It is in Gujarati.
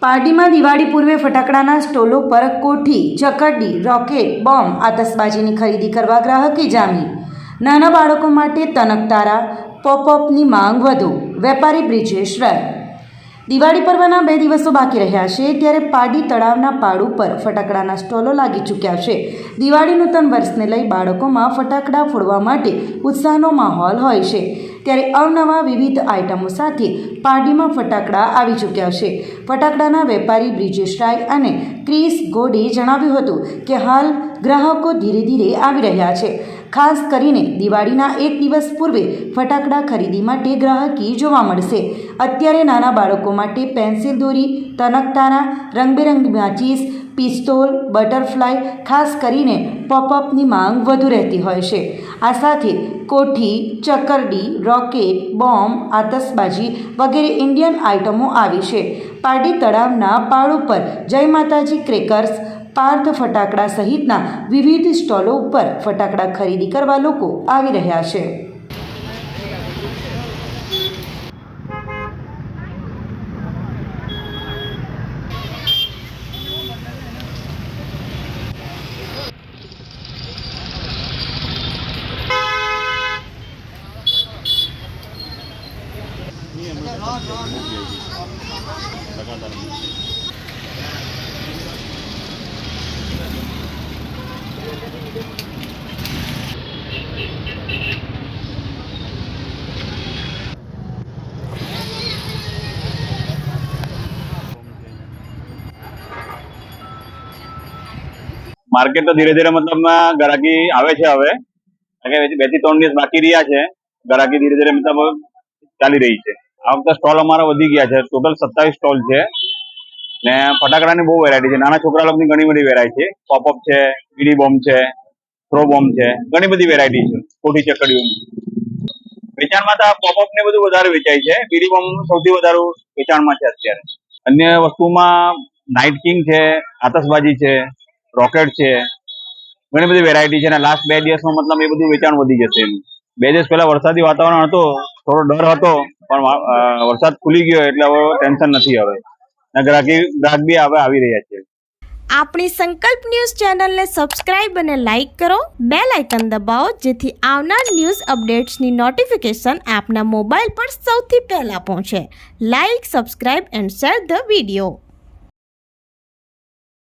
પાર્ટીમાં દિવાળી પૂર્વે ફટાકડાના સ્ટોલો પર કોઠી ચકરડી રોકેટ, બોમ્બ, આતશબાજીની ખરીદી કરવા ગ્રાહકે જામી. નાના બાળકો માટે તનકતારા પોપઅપની માંગ વધુ. વેપારી બ્રિજેશ રાય. દિવાળી પર્વના બે દિવસો બાકી રહ્યા છે ત્યારે પાડી તળાવના પાડ ઉપર ફટાકડાના સ્ટોલો લાગી ચૂક્યા છે. દિવાળી નૂતન વર્ષને લઈ બાળકોમાં ફટાકડા ફોડવા માટે ઉત્સાહનો માહોલ હોય છે. ત્યારે અવનવા વિવિધ આઇટમો સાથે પાર્ટીમાં ફટાકડા આવી ચૂક્યા છે. ફટાકડાના વેપારી બ્રિજેશ રાય અને ક્રિસ ગોડે જણાવ્યું હતું કે હાલ ગ્રાહકો ધીરે ધીરે આવી રહ્યા છે. ખાસ કરીને દિવાળીના એક દિવસ પૂર્વે ફટાકડા ખરીદી માટે ગ્રાહકી જોવા મળશે. અત્યારે નાના બાળકો માટે પેન્સિલ દોરી તનકતારા રંગબેરંગી માચીસ, પિસ્તોલ, બટરફ્લાય, ખાસ કરીને પોપઅપની માંગ વધુ રહેતી હોય છે. આ સાથે કોઠી, ચકરડી, રોકેટ, બોમ્બ, આતશબાજી વગેરે ઇન્ડિયન આઇટમો આવી છે. પાર્ટી તળાવના પાળ ઉપર જય માતાજી ક્રેકર્સ પાર્થ ફટાકડા સહિતના વિવિધ સ્ટોલો ઉપર ફટાકડા ખરીદી કરવા લોકો આવી રહ્યા છે. માર્કેટ તો ધીરે ધીરે મતલબ ગરાકી આવે છે હવે. બેથી ત્રણ દિવસ બાકી રહ્યા છે. ગરાકી ધીરે ધીરે મતલબ ચાલી રહી છે. આ વખતે સ્ટોલ અમારા વધી ગયા છે. ટોટલ સત્તાવીસ સ્ટોલ છે. ને ફટાકડાની બહુ વેરાયટી છે. નાના છોકરા લોકોની ઘણી બધી વેરાયટી છે. પોપઅપ છે બીડી બોમ્બ છે થ્રો બોમ્બ છે. ઘણી બધી વેરાયટી છે. કોઠી ચકડીઓ. વેચાણમાં તો આ પોપઅપ ને બધું વધારે વેચાય છે. બીડી બોમ્બ સૌથી વધારે વેચાણમાં છે અત્યારે. અન્ય વસ્તુમાં નાઇટ કિંગ છે, આતશબાજી છે. રોકેટ છે. ઘણી બધી વેરાયટી છે અને લાસ્ટ બે દિવસમાં મતલબ એ બધું વેચાણ વધી જશે બે દિવસ પહેલા વરસાદી વાતાવરણ હતો, થોડો ડર હતો, પણ વરસાદ ખુલી ગયો એટલે હવે ટેન્શન નથી હવે. ગ્રાહકી, ગ્રાહક બી હવે આવી રહ્યા છે. આપણી સંકલ્પ ન્યૂઝ ચેનલને સબસ્ક્રાઇબ અને લાઇક કરો. બે લાઇકન દબાવો, જેથી આવનાર ન્યૂઝ અપડેટ્સની નોટિફિકેશન આપના મોબાઈલ પર સૌથી પહેલાં પહોંચે. Like subscribe and share the video